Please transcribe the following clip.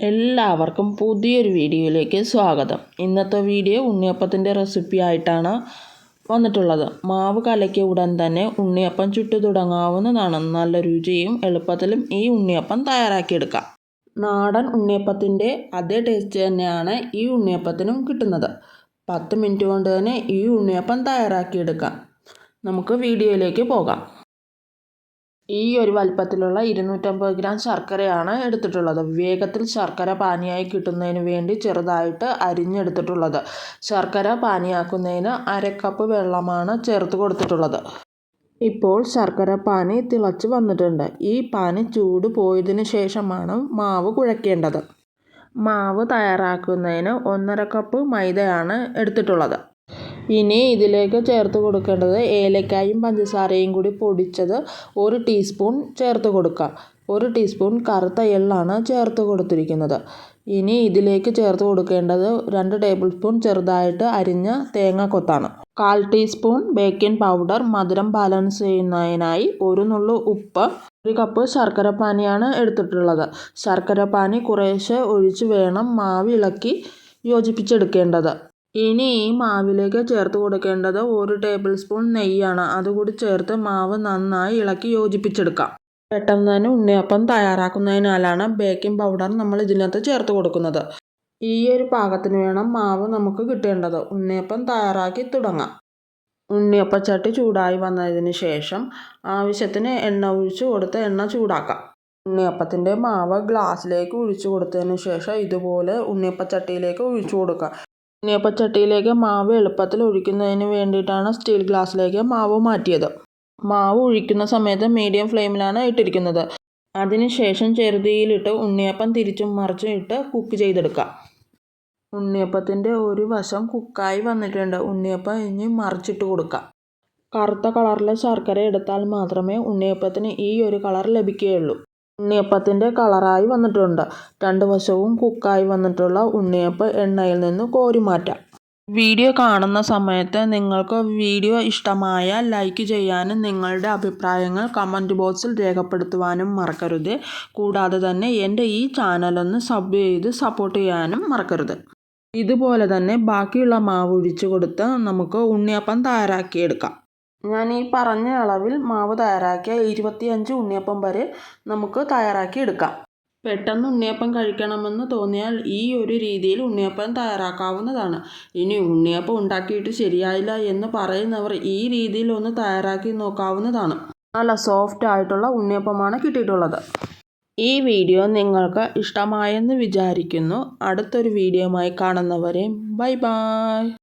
എല്ലാവർക്കും പുതിയൊരു വീഡിയോയിലേക്ക് സ്വാഗതം. ഇന്നത്തെ വീഡിയോ ഉണ്ണിയപ്പത്തിന്റെ റെസിപ്പി ആയിട്ടാണ് വന്നിട്ടുള്ളത്. മാവ് കലക്കിയ ഉടൻ തന്നെ ഉണ്ണിയപ്പം ചുട്ടു തുടങ്ങാവുന്നതാണ്. നല്ല രുചിയും എളുപ്പത്തിലും ഈ ഉണ്ണിയപ്പം തയ്യാറാക്കിയെടുക്കാം. നാടൻ ഉണ്ണിയപ്പത്തിന്റെ അതേ ടേസ്റ്റ് തന്നെയാണ് ഈ ഉണ്ണിയപ്പത്തിനും കിട്ടുന്നത്. പത്ത് മിനിറ്റ് കൊണ്ട് തന്നെ ഈ ഉണ്ണിയപ്പം തയ്യാറാക്കിയെടുക്കാം. നമുക്ക് വീഡിയോയിലേക്ക് പോകാം. ഈ ഒരു വലിപ്പത്തിലുള്ള ഇരുന്നൂറ്റമ്പത് ഗ്രാം ശർക്കരയാണ് എടുത്തിട്ടുള്ളത്. വേഗത്തിൽ ശർക്കര പാനിയായി കിട്ടുന്നതിന് വേണ്ടി ചെറുതായിട്ട് അരിഞ്ഞെടുത്തിട്ടുള്ളത്. ശർക്കര പാനിയാക്കുന്നതിന് അര കപ്പ് വെള്ളമാണ് ചേർത്ത് കൊടുത്തിട്ടുള്ളത്. ഇപ്പോൾ ശർക്കര പാനി തിളച്ച് വന്നിട്ടുണ്ട്. ഈ പാനി ചൂട് പോയതിന് ശേഷമാണ് മാവ് കുഴക്കേണ്ടത്. മാവ് തയ്യാറാക്കുന്നതിന് ഒന്നര കപ്പ് മൈദയാണ് എടുത്തിട്ടുള്ളത്. ഇനി ഇതിലേക്ക് ചേർത്ത് കൊടുക്കേണ്ടത് ഏലക്കായും പഞ്ചസാരയും കൂടി പൊടിച്ചത് ഒരു ടീസ്പൂൺ ചേർത്ത് കൊടുക്കാം. ഒരു ടീസ്പൂൺ കറുത്ത എള്ളാണ് ചേർത്ത് കൊടുത്തിരിക്കുന്നത്. ഇനി ഇതിലേക്ക് ചേർത്ത് കൊടുക്കേണ്ടത് രണ്ട് ടേബിൾ സ്പൂൺ ചെറുതായിട്ട് അരിഞ്ഞ തേങ്ങ കൊത്താണ്. കാൽ ടീസ്പൂൺ ബേക്കിംഗ് പൗഡർ മധുരം ബാലൻസ് ചെയ്യുന്നതിനായി ഒരു നുള്ളു ഉപ്പ് ഒരു കപ്പ് ശർക്കര പാനിയാണ് എടുത്തിട്ടുള്ളത്. ശർക്കര പാനി കുറേശ്ശെ ഒഴിച്ച് വേണം മാവിളക്കി യോജിപ്പിച്ചെടുക്കേണ്ടത്. ഇനി ഈ മാവിലേക്ക് ചേർത്ത് കൊടുക്കേണ്ടത് ഒരു ടേബിൾ സ്പൂൺ നെയ്യാണ്. അതുകൂടി ചേർത്ത് മാവ് നന്നായി ഇളക്കി യോജിപ്പിച്ചെടുക്കാം. പെട്ടെന്ന് തന്നെ ഉണ്ണിയപ്പം തയ്യാറാക്കുന്നതിനാലാണ് ബേക്കിംഗ് പൗഡർ നമ്മൾ ഇതിനകത്ത് ചേർത്ത് കൊടുക്കുന്നത്. ഈ ഒരു പാകത്തിന് വേണം മാവ് നമുക്ക് കിട്ടേണ്ടത്. ഉണ്ണിയപ്പം തയ്യാറാക്കി തുടങ്ങാം. ഉണ്ണിയപ്പച്ചട്ടി ചൂടായി വന്നതിന് ശേഷം ആവശ്യത്തിന് എണ്ണ ഒഴിച്ച് കൊടുത്ത് എണ്ണ ചൂടാക്കാം. ഉണ്ണിയപ്പത്തിന്റെ മാവ് ഗ്ലാസ്സിലേക്ക് ഒഴിച്ചു കൊടുത്തതിന് ശേഷം ഇതുപോലെ ഉണ്ണിയപ്പച്ചട്ടിയിലേക്ക് ഒഴിച്ചു കൊടുക്കുക ഉണ്ണിയപ്പച്ചട്ടിയിലേക്ക് മാവ് എളുപ്പത്തിൽ ഒഴിക്കുന്നതിന് വേണ്ടിയിട്ടാണ് സ്റ്റീൽ ഗ്ലാസ്സിലേക്ക് മാവ് മാറ്റിയത്. മാവ് ഒഴിക്കുന്ന സമയത്ത് മീഡിയം ഫ്ലെയിമിലാണ് ഇട്ടിരിക്കുന്നത്. അതിനുശേഷം ചെറുതീയിലിട്ട് ഉണ്ണിയപ്പം തിരിച്ചും മറിച്ചും ഇട്ട് കുക്ക് ചെയ്തെടുക്കാം. ഉണ്ണിയപ്പത്തിന്റെ ഒരു വശം കുക്കായി വന്നിട്ടുണ്ട്. ഉണ്ണിയപ്പം ഇനി മറിച്ചിട്ട് കൊടുക്കാം. കറുത്ത കളറിലെ ശർക്കര എടുത്താൽ മാത്രമേ ഉണ്ണിയപ്പത്തിന് ഈ ഒരു കളർ ലഭിക്കുകയുള്ളൂ. ഉണ്ണിയപ്പത്തിന്റെ കളറായി വന്നിട്ടുണ്ട്. രണ്ട് വശവും കുക്കായി വന്നിട്ടുള്ള ഉണ്ണിയപ്പം എണ്ണയിൽ നിന്ന് കോരി മാറ്റാം. വീഡിയോ കാണുന്ന സമയത്ത് നിങ്ങൾക്ക് വീഡിയോ ഇഷ്ടമായ ലൈക്ക് ചെയ്യാനും നിങ്ങളുടെ അഭിപ്രായങ്ങൾ കമന്റ് ബോക്സിൽ രേഖപ്പെടുത്തുവാനും മറക്കരുത്. കൂടാതെ തന്നെ എന്റെ ഈ ചാനലൊന്ന് സബ് ചെയ്ത് സപ്പോർട്ട് ചെയ്യാനും മറക്കരുത്. ഇതുപോലെ തന്നെ ബാക്കിയുള്ള മാവ് ഒഴിച്ചു കൊടുത്ത് നമുക്ക് ഉണ്ണിയപ്പം തയ്യാറാക്കിയെടുക്കാം. ഞാൻ ഈ പറഞ്ഞ അളവിൽ മാവ് തയ്യാറാക്കിയ ഇരുപത്തിയഞ്ച് ഉണ്ണിയപ്പം വരെ നമുക്ക് തയ്യാറാക്കി എടുക്കാം. പെട്ടെന്ന് ഉണ്ണിയപ്പം കഴിക്കണമെന്ന് തോന്നിയാൽ ഈ ഒരു രീതിയിൽ ഉണ്ണിയപ്പം തയ്യാറാക്കാവുന്നതാണ്. ഇനി ഉണ്ണിയപ്പം ഉണ്ടാക്കിയിട്ട് ശരിയായില്ല എന്ന് പറയുന്നവർ ഈ രീതിയിൽ ഒന്ന് തയ്യാറാക്കി നോക്കാവുന്നതാണ്. നല്ല സോഫ്റ്റ് ആയിട്ടുള്ള ഉണ്ണിയപ്പമാണ് കിട്ടിയിട്ടുള്ളത്. ഈ വീഡിയോ നിങ്ങൾക്ക് ഇഷ്ടമായെന്ന് വിചാരിക്കുന്നു. അടുത്തൊരു വീഡിയോയുമായി കാണുന്നവരെ ബൈ ബൈ.